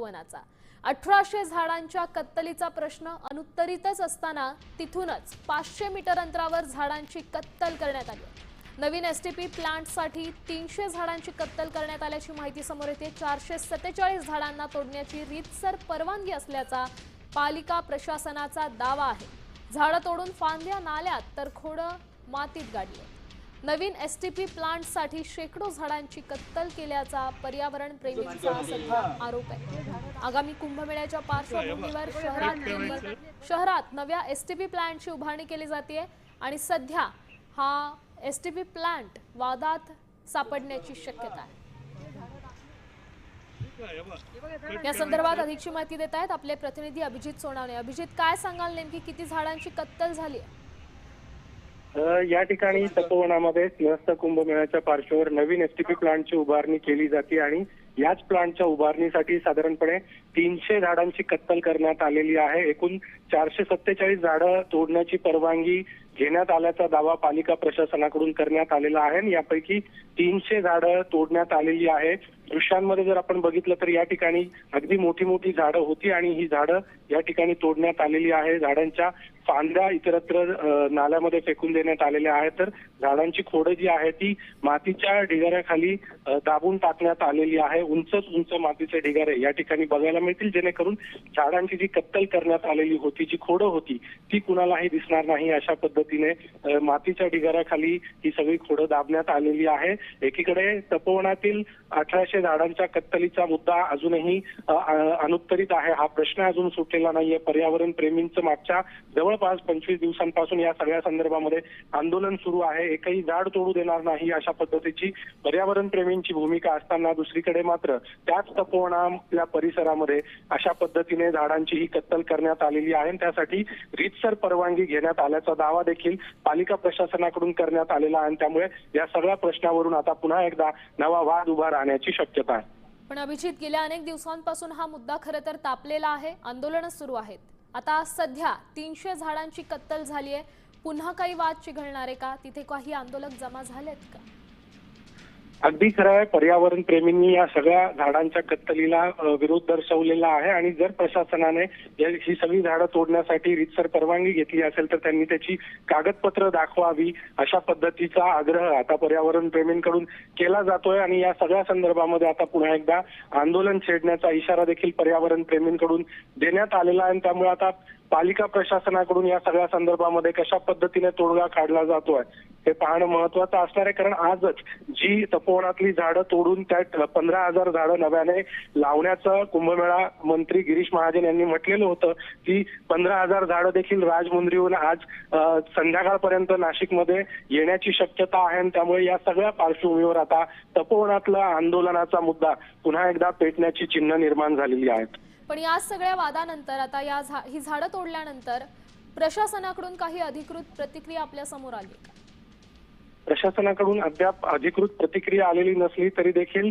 तपोवनाचा अठराशे झाडांच्या कत्तलीचा प्रश्न अनुत्तरितच असताना तिथूनच पाचशे मीटर अंतरावर झाडांची कत्तल करण्यात आली. नवीन एस टी पी प्लांटसाठी तीनशे झाडांची कत्तल करण्यात आल्याची माहिती समोर येते. चारशे सत्तेचाळीस झाडांना तोडण्याची रीतसर परवानगी असल्याचा पालिका प्रशासनाचा दावा आहे. झाडं तोडून फांद्या नाल्यात तर खोडं मातीत गाडली नवीन एस टी पी प्लांटसाठी शेकडो झाडांची कत्तल केल्याचा पर्यावरण प्रेमींचा आरोप आहे. आगामी कुंभमेळ्याच्या पार्श्वभूमीवर शहरात शहरात नव्या एस टी पी प्लांटची उभारणी केली जाते आणि सध्या हा एस टी पी प्लांट वादात सापडण्याची शक्यता आहे. या संदर्भात अधिकची माहिती देत आहेत आपले प्रतिनिधी अभिजित सोनावणे. अभिजित काय सांगाल नेमकी किती झाडांची कत्तल झाली आहे या ठिकाणी तपोवनामध्ये सिंहस्थ कुंभमेळ्याच्या पार्श्ववर नवीन एसटीपी प्लांटची उभारणी केली जाते आणि याच प्लांटच्या उभारणीसाठी साधारणपणे तीनशे झाडांची कत्तल करण्यात आलेली आहे. एकूण चारशे सत्तेचाळीस झाडं तोडण्याची परवानगी घेण्यात आल्याचा दावा पालिका प्रशासनाकडून करण्यात आलेला आहे आणि यापैकी तीनशे झाडं तोडण्यात आलेली आहे. दृश्यांमध्ये जर आपण बघितलं तर या ठिकाणी अगदी मोठी मोठी झाडं होती आणि ही झाडं या ठिकाणी तोडण्यात आलेली आहे. झाडांच्या फांद्या इतरत्र नाल्यामध्ये फेकून देण्यात आलेल्या आहेत. तर झाडांची खोडं जी आहे ती मातीच्या ढिगाऱ्याखाली दाबून टाकण्यात आलेली आहे. उंचच उंच मातीचे ढिगारे या ठिकाणी बघायला मिळतील जेणेकरून झाडांची जी कत्तल करण्यात आलेली होती जी खोडं होती ती कुणालाही दिसणार नाही अशा पद्धती पद्धतीने मातीच्या ढिगाऱ्याखाली ही सगळी खोडं दाबण्यात आलेली आहे. एकीकडे तपोवनातील अठराशे झाडांच्या कत्तलीचा मुद्दा अजूनही अनुत्तरित आहे. हा प्रश्न अजून सुटलेला नाहीये. पर्यावरण प्रेमींचं मागच्या जवळपास पंचवीस दिवसांपासून या सगळ्या संदर्भामध्ये आंदोलन सुरू आहे. एकही झाड तोडू देणार नाही अशा पद्धतीची पर्यावरण प्रेमींची भूमिका असताना दुसरीकडे मात्र त्याच तपोवनातल्या परिसरामध्ये अशा पद्धतीने झाडांची ही कत्तल करण्यात आलेली आहे. त्यासाठी रीतसर परवानगी घेण्यात आल्याचा दावा देखील पालिका प्रशासनाकडून करण्यात आलेला आणि त्यामुळे या सगळ्या प्रश्नावरून आता पुन्हा एकदा नवा वाद उभा राहण्याची शक्यता आहे. पण अभिजित गेल्या अनेक दिवसांपासून हा मुद्दा खरं तर तापलेला आहे. आंदोलन सुरू आहेत. आता सध्या तीनशे झाडांची कत्तल झाली आहे पुन्हा काही वाद चिघळणार आहे का? तिथे काही आंदोलक जमा झालेत का? अगदी खरं आहे पर्यावरण प्रेमींनी या सगळ्या झाडांच्या कत्तलीला विरोध दर्शवलेला आहे आणि जर प्रशासनाने ही सगळी झाडं तोडण्यासाठी रितसर परवानगी घेतली असेल तर त्यांनी त्याची कागदपत्र दाखवावी अशा पद्धतीचा आग्रह आता पर्यावरण प्रेमींकडून केला जातोय आणि या सगळ्या संदर्भामध्ये आता पुन्हा एकदा आंदोलन छेडण्याचा इशारा देखील पर्यावरण प्रेमींकडून देण्यात आलेला आहे आणि त्यामुळे आता पालिका प्रशासनाकडून या सगळ्या संदर्भामध्ये कशा पद्धतीने तोडगा काढला जातोय हे पाहणं महत्वाचं असणार आहे. कारण आजच जी तपोवनातली झाडं तोडून त्या पंधरा हजार झाडं नव्याने लावण्याचं कुंभमेळा मंत्री गिरीश महाजन यांनी म्हटलेलं होतं की पंधरा हजार झाडं देखील राजमुंद्रीहून आज संध्याकाळपर्यंत नाशिकमध्ये येण्याची शक्यता आहे. आणि त्यामुळे या सगळ्या पार्श्वभूमीवर आता तपोवनातला आंदोलनाचा मुद्दा पुन्हा एकदा पेटण्याची चिन्ह निर्माण झालेली आहेत. पण या सगळ्या वादानंतर आता या ही झाडं तोडल्यानंतर प्रशासनाकडून काही अधिकृत प्रतिक्रिया आपल्यासमोर आली. का? प्रशासनाकडून अद्याप अधिकृत प्रतिक्रिया आलेली नसली तरी देखील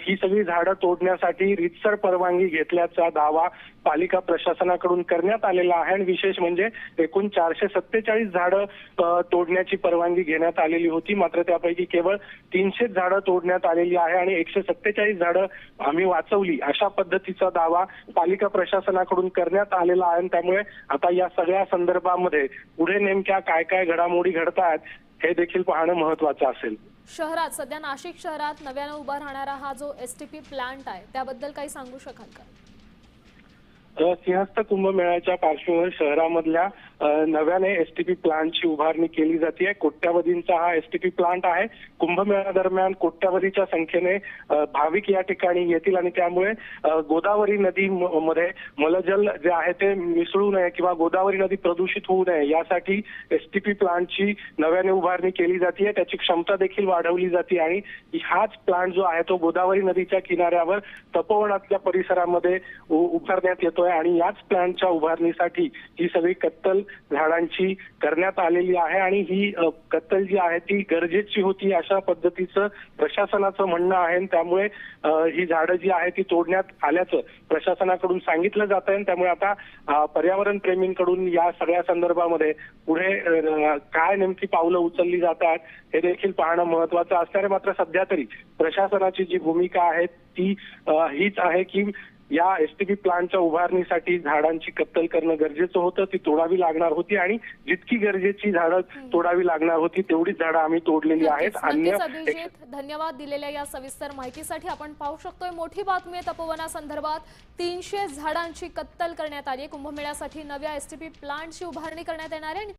ही सगळी झाडं तोडण्यासाठी रीतसर परवानगी घेतल्याचा दावा पालिका प्रशासनाकडून करण्यात आलेला आहे. आणि विशेष म्हणजे एकूण चारशे सत्तेचाळीस झाडं तोडण्याची परवानगी घेण्यात आलेली होती. मात्र त्यापैकी केवळ तीनशे झाडं तोडण्यात आलेली आहे आणि एकशे सत्तेचाळीस झाडं आम्ही वाचवली अशा पद्धतीचा दावा पालिका प्रशासनाकडून करण्यात आलेला आहे. आणि त्यामुळे आता या सगळ्या संदर्भामध्ये पुढे नेमक्या काय काय घडामोडी घडतात हे देखील पाहणं महत्वाचं असेल. शहरात सध्या नाशिक शहरात नव्यानं उभा राहणारा हा जो एस टी पी प्लांट आहे त्याबद्दल काही सांगू शकाल का? सिंहस्थ कुंभमेळ्याच्या पार्श्वभूमीवर शहरामधल्या नव्याने एसटीपी प्लांटची उभारणी केली जाते. कोट्यावधींचा हा एसटीपी प्लांट आहे. कुंभमेळ्यादरम्यान कोट्यावधीच्या संख्येने भाविक या ठिकाणी येतील आणि त्यामुळे गोदावरी नदी म- मध्ये मलजल जे आहे ते मिसळू नये किंवा गोदावरी नदी प्रदूषित होऊ नये यासाठी एसटीपी प्लांटची नव्याने उभारणी केली जाते. त्याची क्षमता देखील वाढवली जाते आणि हाच प्लांट जो आहे तो गोदावरी नदीच्या किनाऱ्यावर तपोवनातल्या परिसरामध्ये उ- उभारण्यात येतोय आणि याच प्लांटच्या उभारणीसाठी ही सगळी कत्तल झाडांची करण्यात आलेली आहे आणि ही कत्तल जी आहे ती गरजेची होती अशा पद्धतीचं प्रशासनाचं म्हणणं आहे त्यामुळे ही झाडं जी आहे ती तोडण्यात आल्याचं प्रशासनाकडून सांगितलं जात आहे आणि त्यामुळे आता पर्यावरण प्रेमींकडून या सगळ्या संदर्भामध्ये पुढे काय नेमकी पावलं उचलली जातात हे देखील पाहणं महत्वाचं असणार आहे मात्र सध्या तरी प्रशासनाची जी भूमिका आहे ती हीच आहे की या एसटीपी प्लांटच्या उभारणीसाठी झाडांची कत्तल करणं गरजेचं होतं ती तोडावी लागणार होती आणि जितकी गरजेची झाडं तोडावी लागणार होती तेवढीच झाडं आम्ही तोडलेली आहेत. अन्य धन्यवाद दिलेल्या या सविस्तर माहितीसाठी आपण पाहू शकतोय. मोठी बातमी आहे तपोवनासंदर्भात तीनशे झाडांची कत्तल करण्यात आली कुंभमेळ्यासाठी नव्या एसटीपी प्लांटची उभारणी करण्यात येणार आहे.